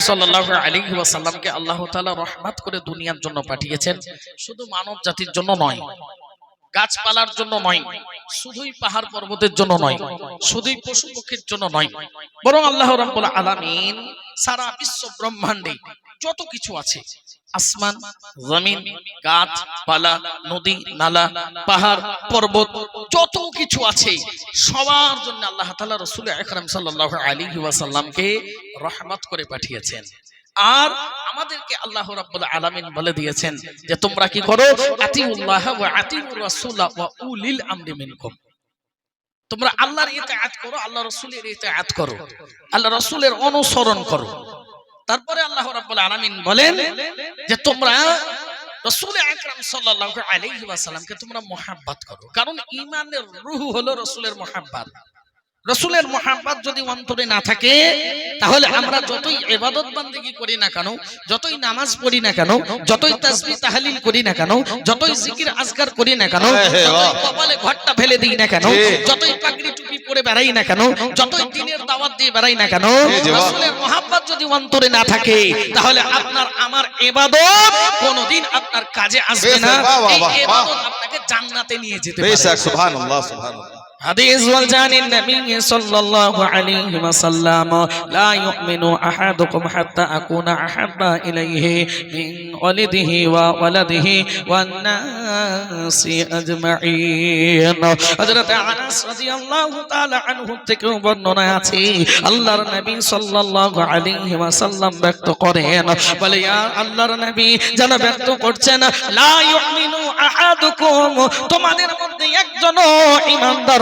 ওয়াসাল্লামকে আল্লাহ রহমত করে দুনিয়ার জন্য পাঠিয়েছেন। শুধু মানব জাতির জন্য নয়, গাছপালার জন্য নয়, শুধুই পাহাড় পর্বতের জন্য নয়, শুধুই পশু পক্ষীর জন্য নয়, বরং আল্লাহ রাব্বুল আলামিন সারা বিশ্ব ব্রহ্মাণ্ডে যত কিছু আছে আসমান, জমিন, গাছ, পালা, নদী, নালা, পাহাড়, পর্বত, যত কিছু আছে, সবার জন্য আল্লাহ তাআলা রাসূল আকরাম সাল্লাল্লাহু আলাইহি ওয়াসাল্লামকে রহমত করে পাঠিয়েছেন। আর আমাদেরকে আল্লাহ রাব্বুল আলামিন বলে দিয়েছেন যে, তোমরা কি করো? আতিউল্লাহ ওয়া আতিউর রাসূল ওয়া উলিল আমরি মিনকুম। তোমরা আল্লাহর ইতাআত করো আল্লাহ রাসূলের ইতাআত করো আল্লাহ রাসূলের অনুসরণ করো। তারপরে আল্লাহ রাব্বুল আলামিন বলেন যে তোমরা রাসূল আকরাম সাল্লাল্লাহু আলাইহি ওয়াসাল্লামকে তোমরা মুহাব্বত করো। কারণ ঈমানের রূহ হলো রাসূলের মুহাব্বত। রসুলের মোহাম্মত যদি অন্তরে না থাকে তাহলে আমরা যতই এবাদত বান্দিগি করি না কেন যতই নামাজ পড়ি না কেন যতই তাসবিহ তাহলিল করি না কেন যতই জিকির আজকার করি না কেন যতই কপালে ঘরটা ফেলে দিই না কেন যতই পাগড়ি পরে বেড়াই না কেন? যতই দিনের দাওয়াত দিয়ে বেড়াই না কেন? রাসূলের মহাব্বত যদি অন্তরে না থাকে তাহলে আপনার আমার ইবাদত কোনোদিন আপনার কাজে আসবে না। এই বাহ। আপনাকে জান্নাতে নিয়ে যেতে বেশ পারে। সুবহানাল্লাহ সুবহানাল্লাহ। حديث والجان النبي صلى الله عليه وسلم لا يؤمن أحدكم حتى أكون أحب إليه من ولده وولده والناس أجمعين حضرت أنس رضي الله تعالى عنه থেকে বর্ণনা আছে আল্লাহর নবী সাল্লাল্লাহু আলাইহি ওয়াসাল্লাম ব্যক্ত করেন বলে ইয়া আল্লাহর নবী যেন ব্যক্ত করছেন লা ইউমিনু আহাদুকুম তোমাদের মধ্যে একজনও ইমানদার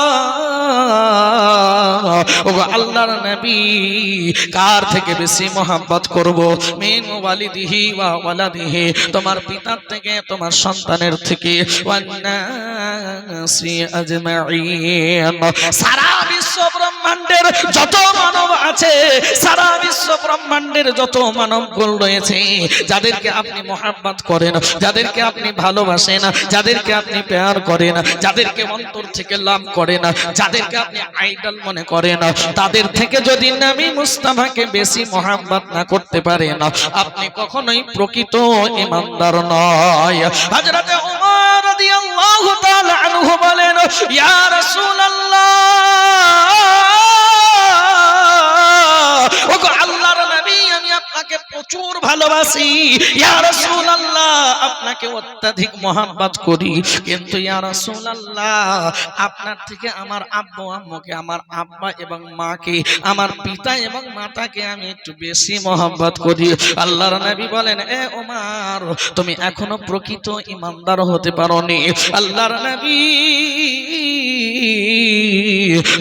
ওগো আল্লাহর নবী, কার থেকে বেশি মোহাম্মত করব? মিন ওয়ালিদিহি ওয়া ওয়ালাদিহি, তোমার পিতার থেকে, তোমার সন্তানের থেকে। ওয়ান্নাসি আজমাইন সারা বিশ্ব ব্রহ্মাণ্ডের যত মানব আছে, সারা বিশ্ব ব্রহ্মাণ্ডের যত মানবগুলো রয়েছে, যাদেরকে আপনি মহাব্বত করেন, যাদেরকে আপনি ভালোবাসেন, যাদেরকে আপনি প্যার করেন, যাদেরকে অন্তর থেকে লাভ করেন, যাদেরকে আপনি আইডল মনে করেন, তাদের থেকে যদি নামি মুস্তাফাকে বেশি মহাব্বত না করতে পারেন, আপনি কখনোই প্রকৃত ইমানদার নয়। হযরতে রাদিয়াল্লাহু তাআলা আনহু বলেন, ইয়া রাসূলুল্লাহ আল্লাহর নবী, আমি আপনাকে প্রচুর ভালোবাসি। আপনাকে অত্যাধিক করি। কিন্তু আপনার থেকে আমার আব্বু আম্মুকে, আমার আব্বা এবং মাকে, আমার পিতা এবং মাতাকে আমি একটু বেশি মহব্বত করি। আল্লাহর নবী বলেন, এ ওমর, তুমি এখনও প্রকৃত ইমানদার হতে পারোনি। আল্লাহর নবী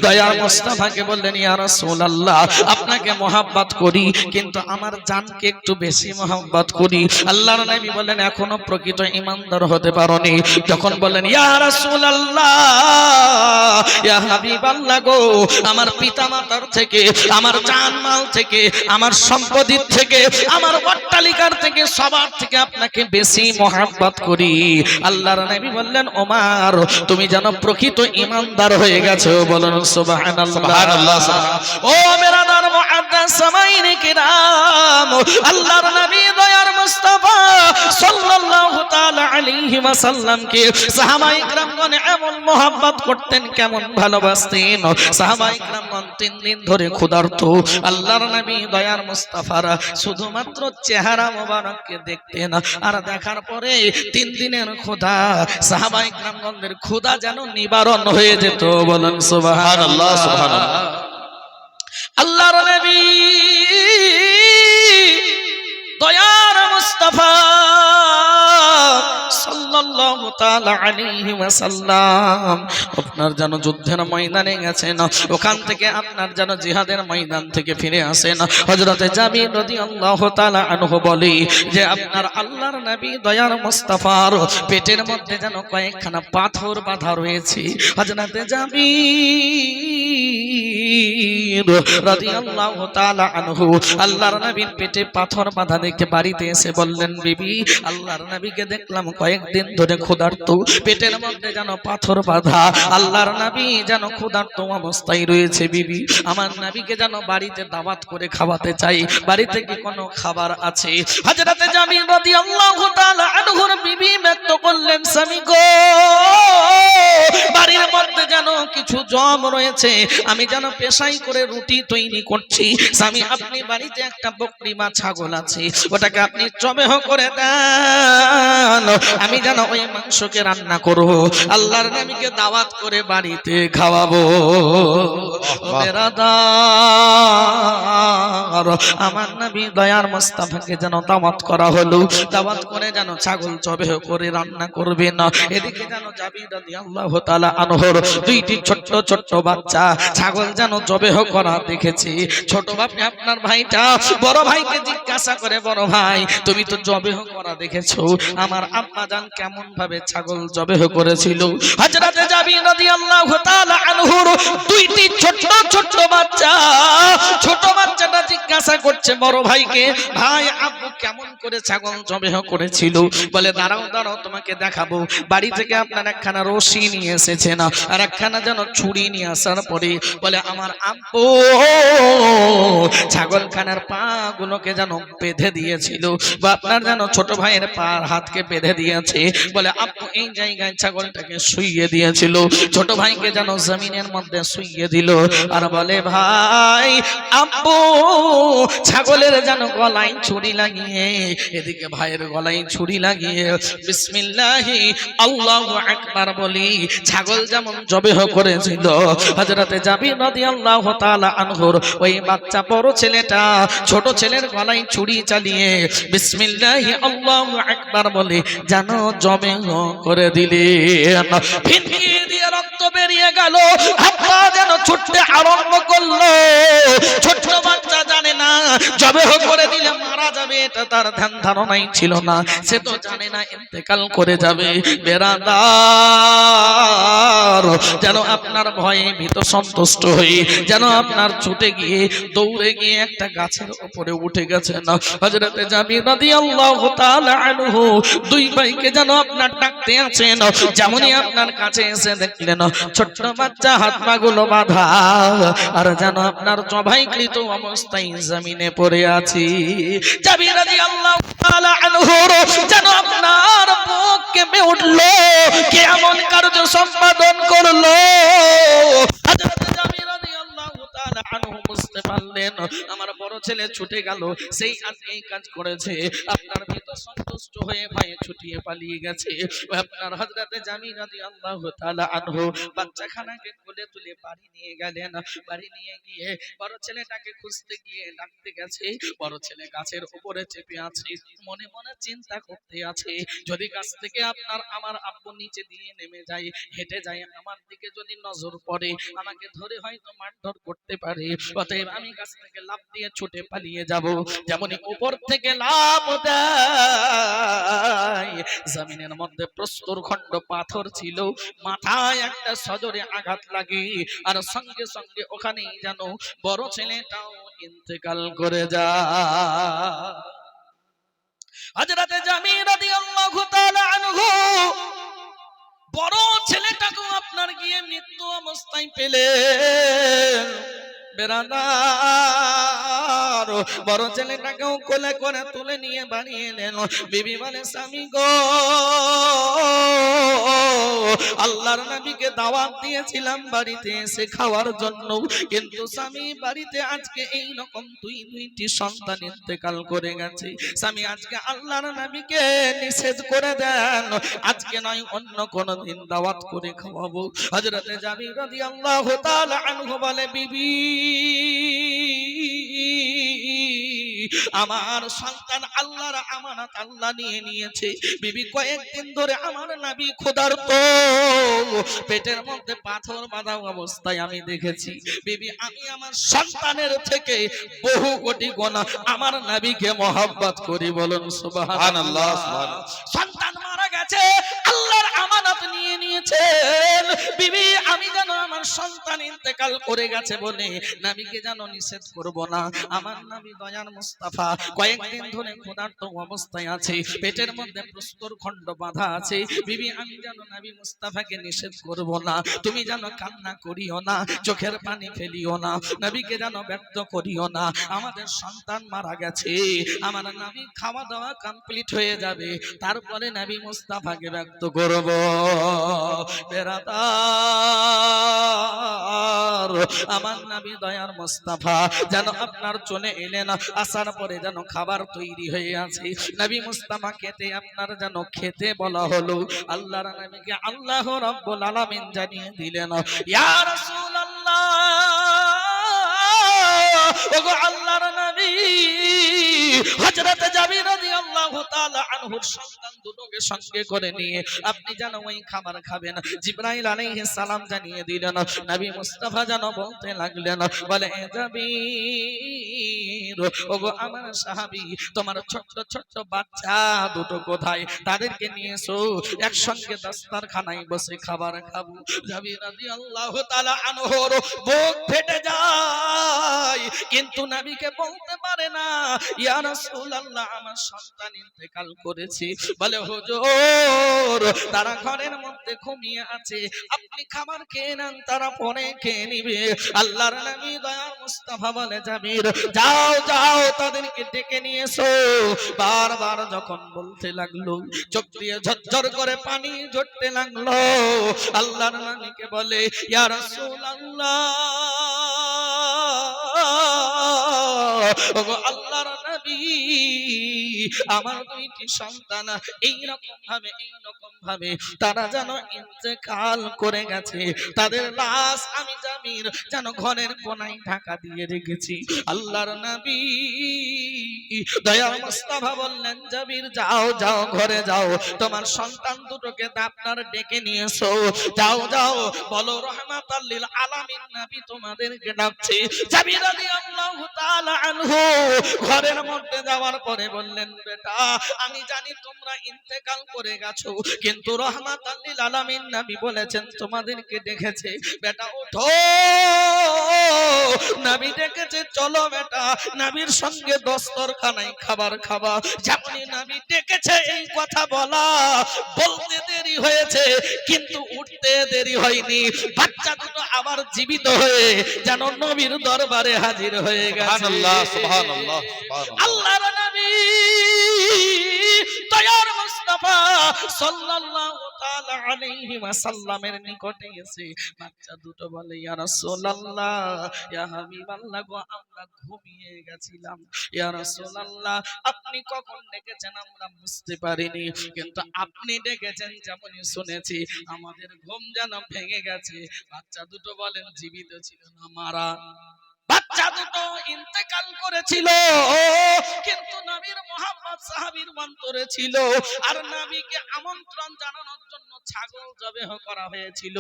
দয়ার মোস্তাফাকে বললেন, ইয়া রাসূলুল্লাহ, আপনাকে মহাব্বত করি, কিন্তু আমার জানকে একটু বেশি মহাব্বত করি। আল্লাহর নবী বললেন, এখনও প্রকৃত ইমানদার হতে পারোনি। যখন বললেন, ইয়া রাসূলুল্লাহ, ইয়া হাবিবাল্লাহ গো, আমার পিতামাতার থেকে, আমার জানমাল থেকে, আমার সম্পত্তির থেকে, আমার অট্টালিকার থেকে, সবার থেকে আপনাকে বেশি মহাব্বত করি। আল্লাহর নবী বললেন, ওমর, তুমি যেন প্রকৃত ইমানদার হয়ে গেছো বলুন সুবহানাল্লাহ। ও মেরা নার মুআদ্দাস সামাইনে কিরাম আল্লাহর নবী দয়ার মুস্তাফা সাল্লাল্লাহু তাআলা আলাইহি ওয়াসাল্লামকে সাহাবায়ে ইকরামগণ এমন mohabbat করতেন কেমন ভালোবাসতেন? সাহাবায়ে ইকরামগণ তিন দিন ধরে ক্ষুধার্ত। আল্লাহর নবী দয়ার মুস্তাফারা শুধুমাত্র চেহারা মোবারককে দেখতেন আর দেখার পরে তিন দিনের ক্ষুধা সাহাবায়ে ইকরামগণদের ক্ষুধা যেন নিবারণ হয়ে যেত বলেন সুবহানাল্লাহ সুবহানাল্লাহ। আল্লাহর নবী তাআলা আলাইহি আপনার যেন যুদ্ধের ময়দানে গেছেন ওখান থেকে আপনার যেন জিহাদের ময়দান থেকে ফিরে আসেন হযরতে জাবির রাদিয়াল্লাহু তাআলা আনহু বলে যে, আপনার আল্লাহর নবী দয়ার মুস্তাফার পেটের মধ্যে যেন কয়েকখানা পাথর বাঁধা রয়েছে। হযরতে জাবির বাড়িতে এসে বললেন, বিবি দেখলাম কয়েকদিন ধরে ক্ষুধার্ত। পেটের মধ্যে যেন পাথর বাঁধা যেন ক্ষুধার্ত অবস্থায় রয়েছে, বিবি। আমার নবীকে যেন বাড়িতে দাওয়াত করে খাওয়াতে চাই। বাড়িতে কি কোনো খাবার আছে? হযরতে বিবি করলেন, স্বামী গো বাড়ির মধ্যে যেন কিছু জম রয়েছে আমি যেন পেশাই করে রুটি তৈরি করছি। স্বামী আপনি বাড়িতে একটা বকরি বা ছাগল আছে ওটাকে আপনি জবেহ করে দেন। আমি যেন ওই মাংসকে রান্না করব আল্লাহর নবীকে দাওয়াত করে বাড়িতে খাওয়াবো। আমার নবী দয়ার মোস্তাফাকে যেন দাওয়াত করা হলো দাওয়াত করে যেন ছাগল জবেহ করে রান্না করবে না। এদিকে যেন যাবি আল্লাহ তাআলা আনহর দুইটি ছোট্ট ছোট্ট বাচ্চা। ছাগল যেন জবেহ করা দেখেছি। ছোট বাপে আপনার ভাইটা, বড় ভাইকে জিজ্ঞাসা করে, বড় ভাই, তুমি তো জবেহ করা দেখেছ। আমার আম্মা জান কেমন ভাবে ছাগল জবেহ করেছিল? হযরতে যাবি রাদিয়াল্লাহু তাআলা আনহুর দুইটি ছোট্ট ছোট্ট বাচ্চা। ছোট বাচ্চাটা জিজ্ঞাসা করছে বড় ভাইকে, ভাই, আব্বু কেমন করে ছাগল জবেহ করেছিল? বলে, দাঁড়াও দাঁড়াও, তোমাকে দেখাবো। বাড়ি থেকে আপনার একখানা রশি নিয়ে এসেছে না আর একখানা যেন ছুরি নিয়ে আসার পরে বলে, আমার আব্বু, ছাগলখানার পা গুলোকে যেন বেঁধে দিয়েছিল বা আপনার যেন ছোট ভাইয়ের পার হাতকে বেঁধে দিয়েছে। বলে, আব্বু, এই জায়গায় ছাগলটাকে শুইয়ে দিয়েছিল, ছোট ভাইকে যেন জমিনের মধ্যে শুইয়ে দিল। আর বলে, ভাই, আব্বু, ছাগলের যেন গলায় ছুরি লাগিয়ে, এদিকে ভাইয়ের গলায় ছুরি লাগিয়ে, বিসমিল্লাহি, আল্লাহু আকবার বলি, ছাগল যেমন জবেহ করেছিল হযরতে জাবির রাদিয়াল্লাহু তাআলা আনহুর ওই বাচ্চা বড় ছেলেটা ছোট ছেলের গলায় ছুরি চালিয়ে বিসমিল্লাহ আল্লাহু আকবার বলে জানো জবেহ করে দিলেন। ফিনকি বেরিয়ে গেল। আব্বা যেন ছুটতে আরম্ভ করল। ছোট্ট বাচ্চা জানে না, জবে করে দিলে মারা যাবে, এটা তার ধ্যান ধারণাই ছিল না। সে তো জানে না, ইন্তেকাল করে যাবে। বেড়াদার যেন আপনার ভয়ে ভীত সন্তুষ্ট হয়ে যেন আপনার ছুটে গিয়ে দৌড়ে গিয়ে একটা গাছের উপরে উঠে গেছে না। হজরতে যাবি রাদিয়াল্লাহু তাআলা আনহু, দুই ভাইকে যেন আপনার ডাকতে আছেন যেমনই আপনার কাছে এসে দেখলেন ছোট্ট বাচ্চা হাত পা গুলো বাঁধা। আর যেন আপনার জবাইকৃত অবস্থায় জমিনে পড়ে আছি। যাবি রাদিয়াল্লাহু তাআলা যেন আপনার বুক কেঁপে উঠল, কে এমন কার্য সম্পাদন করল? হযরত জাবির আমার বড় ছেলে ছুটে গেল, সেই আজ এই কাজ করেছে। আপনার ভিতর সন্তুষ্ট হয়ে ভাই ছুটিয়ে পালিয়ে গেছে। আপনার হযরতে জামির রাদিয়াল্লাহু তাআলা আনহু বাচ্চাখানাকে কোলে তুলে বাড়ি নিয়ে গেলেন। বাড়ি নিয়ে গিয়ে বড় ছেলেটাকে খুঁজতে গিয়ে ডাকতে গেছে। বড় ছেলে গাছের উপরে চেপে আছে, মনে মনে চিন্তা করতে আছে। যদি গাছ থেকে আপনার আমার আব্বু নিচে দিয়ে নেমে যায়, হেঁটে যায়, আমার দিকে যদি নজর পড়ে, আমাকে ধরে হয়তো মারধর করতে পারে। অতএব আমি গাছ থেকে লাফ দিয়ে ছুটে পালিয়ে যাব। যেমন উপর থেকে লাভ দেয় জমিনের মধ্যে প্রস্তর খণ্ড পাথর ছিল মাথায় একটা সজরে আঘাত লাগে আর সঙ্গে সঙ্গে ওখানেই যেন বড় ছেলেটাও ইন্তেকাল করে যায়। হযরতে জামির রাদিয়াল্লাহু তাআলা আনহু বড় ছেলেটাকেও আপনার গিয়ে মৃত্যু অবস্থায় পেলেন। বেড়াদার। বড় ছেলেটাকেও কোলে করে তুলে নিয়ে বাড়ি এলেন বিবি বলে, স্বামী গো, আল্লাহর নবীকে দাওয়াত দিয়েছিলাম বাড়িতে এসে খাওয়ার জন্য। কিন্তু স্বামী বাড়িতে আজকে এই রকম দুই, দুইটি সন্তান ইন্তেকাল করে গেছে। স্বামী আজকে আল্লাহর নবীকে নিষেধ করে দেন। আজকে নয়, অন্য কোন দিন দাওয়াত করে খাওয়াবো। হযরতে জাবির রাদিয়াল্লাহু তাআলা আনহু বলে, বিবি আমার সন্তান আল্লাহর আমানত আল্লাহ নিয়ে নিয়েছে। বিবি কয়েকদিন ধরে আমার নাবি খোদার তো পেটের মধ্যে পাথর বাঁধা অবস্থায় আমি দেখেছি। বিবি আমি আমার সন্তানের থেকে বহু কোটি গোনা আমার নাবিকে মহাব্বত করি বলুন সুবহানাল্লাহ। সুবহানাল্লাহ। সন্তান মারা গেছে আল্লাহর আমানত নিয়ে নিয়েছেন। বিবি, আমি যেন আমার সন্তান ইন্তেকাল করে গেছে বলে নাবিকে যেন নিষেধ করব না। আমার নাবি দয়ার মুস্তাফা কয়েকদিন ধরে ক্ষুধার্ত অবস্থায় আছে, পেটের মধ্যে প্রস্তর খণ্ড বাঁধা আছে। বিবি, আমি যেন নাবি মুস্তাফাকে নিষেধ করব না। তুমি যেন কান্না করিও না, চোখের পানি ফেলিও না নাবিকে যেন ব্যক্ত করিও না। আমাদের সন্তান মারা গেছে, আমার নাবি খাওয়া দাওয়া কমপ্লিট হয়ে যাবে। তারপরে নাবি মুস্তাফাকে ব্যক্ত করব। আমার নাবি দয়ার যেন আপনার চলে এলেন আসার পরে যেন খাবার তৈরি হয়ে আছে। নবী মুস্তাফা, খেতে আপনার যেন খেতে বলা হলো। আল্লাহর নবীকে আল্লাহ রাব্বুল আলামিন জানিয়ে দিলেন, ইয়া রাসূলুল্লাহ, ওগো আল্লাহর নবী হযরত জাবির রাদিয়াল্লাহু নিয়ে আপনি যেন ওই খাবার খাবেন। তাদেরকে নিয়ে এসো, একসঙ্গে দাস্তারখানায় বসে খাবার খাব। জাবির রাদিয়াল্লাহু তাআলা আনহুর বুক ফেটে যায়, কিন্তু নবীকে বলতে পারে না। ইয়া রাসূলুল্লাহ, আমার সন্তান ইন্তেকাল করেছে। বলে, হুজুর, তারা ঘরের মধ্যে ঘুমিয়ে আছে। আপনি খাবার খেয়ে নেন, তারা পরে খেয়ে নিবে। আল্লাহর নবী দয়ার মুস্তাফা বলে, জাবির, যাও যাও, তাদেরকে ডেকে নিয়ে এসো। বারবার যখন বলতে লাগল, চোখ দিয়ে ঝরঝর করে পানি ঝরতে লাগল। আল্লাহর নবীকে বলে, ইয়া রাসূলুল্লাহ আল্লাহর নবী। আমার দুইটি সন্তান এইরকম ভাবে এই রকম ভাবে তারা যেন ইন্তেকাল করে গেছে। তাদের লাশ আমি জামির যেন ঘরের কোনায় ঢাকা দিয়ে রেখেছি। আল্লাহর নবী দয়াল মুস্তাফা বললেন জাবির যাও যাও, ঘরে যাও। তোমার সন্তান দুটোকে আপনার ডেকে নিয়ে এসো যাও যাও। বলো, রহমাতাল লিল আলামিন নবী তোমাদেরকে ডাকছে। জাবির রাদিয়াল্লাহু তাআলা আনহু ঘরের মধ্যে যাওয়ার পরে বললেন বেটা আমি জানি তোমরা ইন্তেকাল করে গেছো কিন্তু রহমাতাল লিল আলামিন নবী বলেছেন তোমাদেরকে ডেকেছে বেটা ওঠো। নবী ডেকেছে চলো বেটা নবীর সঙ্গে দস্তরখানায় খাবার খাবা। যেমনই নবী ডেকেছে এই কথা বলা। বলতে দেরি হয়েছে কিন্তু উঠতে দেরি হয়নি। বাচ্চা দুটো আবার জীবিত হয়ে যেন নবীর দরবারে হাজির হয়ে গেছে। সুবহানাল্লাহ। আল্লাহর নবী। মুস্তাফা সাল্লাল্লাহু তাআলা আলাইহি ওয়াসাল্লামের নিকটে এসে বাচ্চা দুটো বলে, ইয়া রাসূলুল্লাহ, ইয়া হাবিবাল্লাহ গো, আমরা ঘুমিয়ে গেছিলাম। ইয়া রাসূলুল্লাহ, আপনি কখন ডেকেছেন? আমরা বুঝতে পারিনি। কিন্তু আপনি ডেকেছেন যেমনই শুনেছি, আমাদের ঘুম যেন ভেঙে গেছে। বাচ্চা দুটো বলেন, জীবিত ছিল না, মারা। ইন্তেকাল করেছিল। কিন্তু নবীর মোহাম্মদ অন্তরে ছিল। আর নবীকে আমন্ত্রণ জানানোর জন্য ছাগল জবেহ করা হয়েছিল।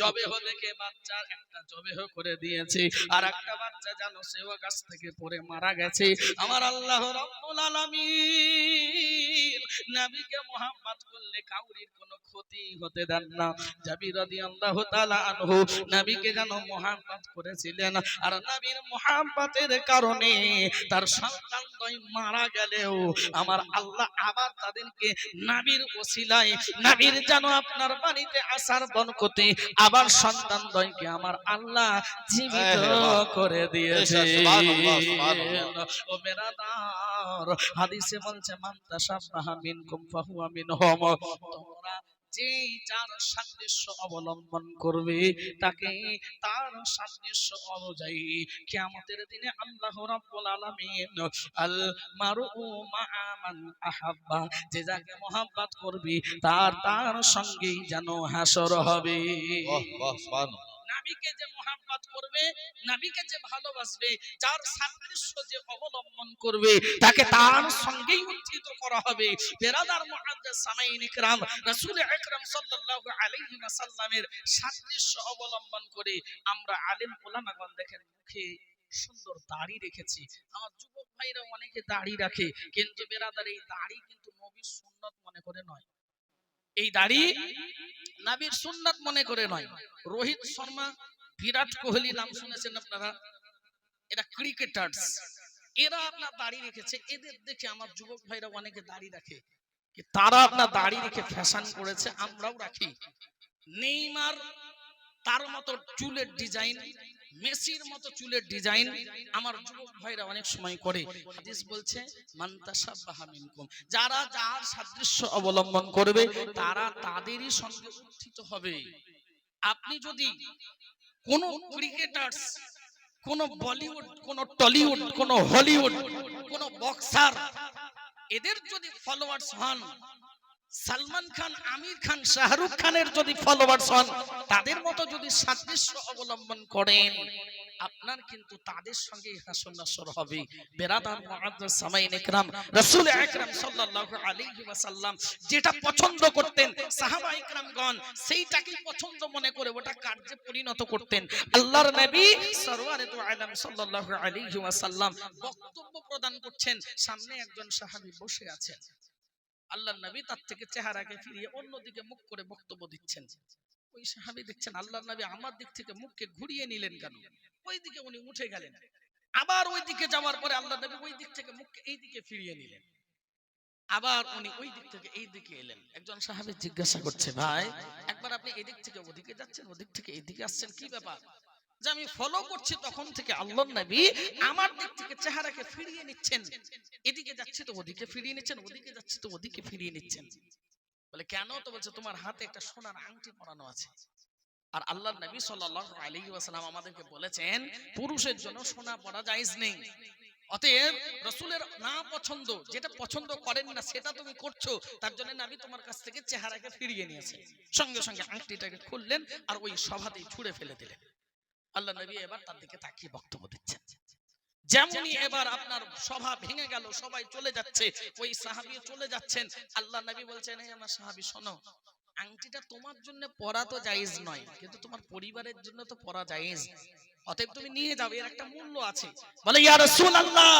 জবেহ দেখে একটা জবেহ করে দিয়েছে। আর একটা বাচ্চা সেও গাছ থেকে পড়ে মারা গেছে। আমার আল্লাহ রাব্বুল আলামিন নবীকে মোহাম্মদ করলে কাউরির কোনো ক্ষতি হতে দেন না। জাবির রাদিয়াল্লাহু তাআলা আনহু নবীকে যেন মোহাম্মদ করেছিলেন। আর নবীর মোহাম্মতের কারণে তার সন্তান মারা গেলেও আমার আল্লাহ আবার তাদেরকে নাবির ওসিলায় নাবির যেন আপনার বাড়িতে আসার বনকতে আবার সন্তান দ্বয়কে আমার আল্লাহ জীবিত করে দিয়েছে। ও মেরাদার হাদিসে বলছে মান তাশাব্বাহা মিনকুম ফাহুয়া মিনহুম। তোমরা যেই যার সাদৃশ্য অবলম্বন করবে, তাকে তার সাদৃশ্য অনুযায়ী কিয়ামতের দিনে আল্লাহ রাব্বুল আলামিন আল মারউ মাআ মান আহাব্বা, যে যাকে মহব্বত করবে, তার তার সঙ্গেই যেন হাসর হবে। বাহ বাহ নাবিকে যে মোহাব্বত করবে, নাবিকে যে ভালোবাসবে যার সাদৃশ্য যে অবলম্বন করবে, তাকে তার সঙ্গেই উত্থিত করা হবে। বেরাদার মুআদ্দাস সামাইন ইকরাম, রাসূল আকরাম সাল্লাল্লাহু আলাইহি ওয়াসাল্লামের সাদৃশ্য অবলম্বন করে আমরা আলেম ওলামাগণ দেখেন, মুখে সুন্দর দাড়ি রেখেছি। আমার যুবক ভাইরা অনেকে দাড়ি রাখে, কিন্তু বেরাদার এই দাড়ি কিন্তু নবীর সুন্নত মনে করে নয়। এই দাড়ি নবীর সুন্নাত মনে করে নয়। রোহিত শর্মা, বিরাট কোহলি নাম শুনেছেন আপনারা? এরা ক্রিকেটার্স। এরা আপনার দাড়ি রেখেছে। এদের দেখে আমার যুবক ভাইরা অনেকে দাড়ি রাখে। তারা আপনার দাড়ি রেখে ফ্যাশন করেছে? আমরাও রাখি। নেইমার তার মতো চুলের ডিজাইন মেসির মতো চুলের ডিজাইন আমার যুবক ভাইরা অনেক সময় করে। হাদিস বলছে মান্তাসাব্বাহা মিনকুম। যারা যার সাদৃশ্য অবলম্বন করবে, তারা তাদেরই সঙ্গে উত্থিত হবে। আপনি যদি কোন ক্রিকেটার্স, কোন বলিউড, কোন টলিউড, কোন হলিউড, কোন বক্সার, এদের যদি ফলোয়ার্স হন সালমান খান, আমির খান, শাহরুখ খানের যদি ফলোয়ার্স হন, তাদের মতো যদি সাদৃশ্য অবলম্বন করেন, আপনার কিন্তু তাদের সঙ্গে হাসন নাসর হবে। বেরাদার মুআদ্দাস সামাইন ইকরাম রাসূল আকরাম সাল্লাল্লাহু আলাইহি ওয়াসাল্লাম যেটা পছন্দ করতেন, সাহাবা ইকরামগণ সেইটাকেই পছন্দ মনে করে ওটা কার্যে পরিণত করতেন। আল্লাহর নবী সরওয়ারে দু আলম সাল্লাল্লাহু আলাইহি ওয়াসাল্লাম বক্তব্য প্রদান করছেন, সামনে একজন সাহাবী বসে আছেন। আল্লাহর নবী তার থেকে চেহারাকে ফিরিয়ে অন্যদিকে মুখ করে বক্তব্য দিচ্ছেন। ওই সাহাবী দেখছেন, আল্লাহর নবী আমার দিক থেকে মুখকে ঘুরিয়ে নিলেন কেন? ওই দিকে উনি উঠে গেলেন। আবার ওই দিকে যাওয়ার পরে আল্লাহ নবী ওই দিক থেকে মুখকে এই দিকে ফিরিয়ে নিলেন। আবার উনি ওই দিক থেকে এই দিকে এলেন। একজন সাহাবী জিজ্ঞাসা করছে, ভাই, একবার আপনি এদিক থেকে ওদিকে যাচ্ছেন, ওদিক থেকে এদিকে আসছেন, কি ব্যাপার? যে আমি ফলো করছি তখন থেকে আল্লাহর নবী আমার দিক থেকে চেহারাকে ফিরিয়ে নিচ্ছেন। এদিকে যাচ্ছে তো ওদিকে ফিরিয়ে নিচ্ছেন, ওদিকে যাচ্ছে তো ওদিকে ফিরিয়ে নিচ্ছেন। বলে, কেন? তো বলছে, তোমার হাতে একটা সোনার আংটি পরানো আছে। আর আল্লাহ নবী সাল্লাল্লাহু আলাইহি ওয়াসাল্লাম আমাদেরকে বলেছেন, পুরুষের জন্য সোনা পরা জায়েজ নেই। অতএব রসুলের না পছন্দ যেটা পছন্দ করেন না, সেটা তুমি করছ, তার জন্য নবী তোমার কাছ থেকে চেহারাকে ফিরিয়ে নিয়েছে সঙ্গে সঙ্গে আংটিটাকে খুললেন আর ওই সভাতেই ছুঁড়ে ফেলে দিলেন। আল্লাহ নবী এবার তার দিকে তাকিয়ে বক্তব্য দিচ্ছেন। যেমনই এবার আপনার সভা ভেঙে গেল সবাই চলে যাচ্ছে ওই সাহাবি চলে যাচ্ছেন। আল্লাহ নবী বলছেন এই আমার সাহাবি শোনো আংটিটা তোমার জন্য পরা তো জায়েজ নয় কিন্তু তোমার পরিবারের জন্য তো পরা জায়েজ। অতএব তুমি নিয়ে যাবে এর একটা মূল্য আছে। বলে ইয়া রাসূলুল্লাহ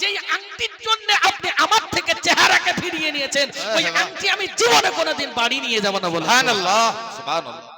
যেই আংটির জন্য আপনি আমার থেকে চেহারাকে ফিরিয়ে নিয়েছেন ওই হ্যাঁ, হ্যাঁ। আংটি আমি জীবনে কোনোদিন বাড়ি নিয়ে যাব না বলে। সুবহানাল্লাহ সুবহানাল্লাহ।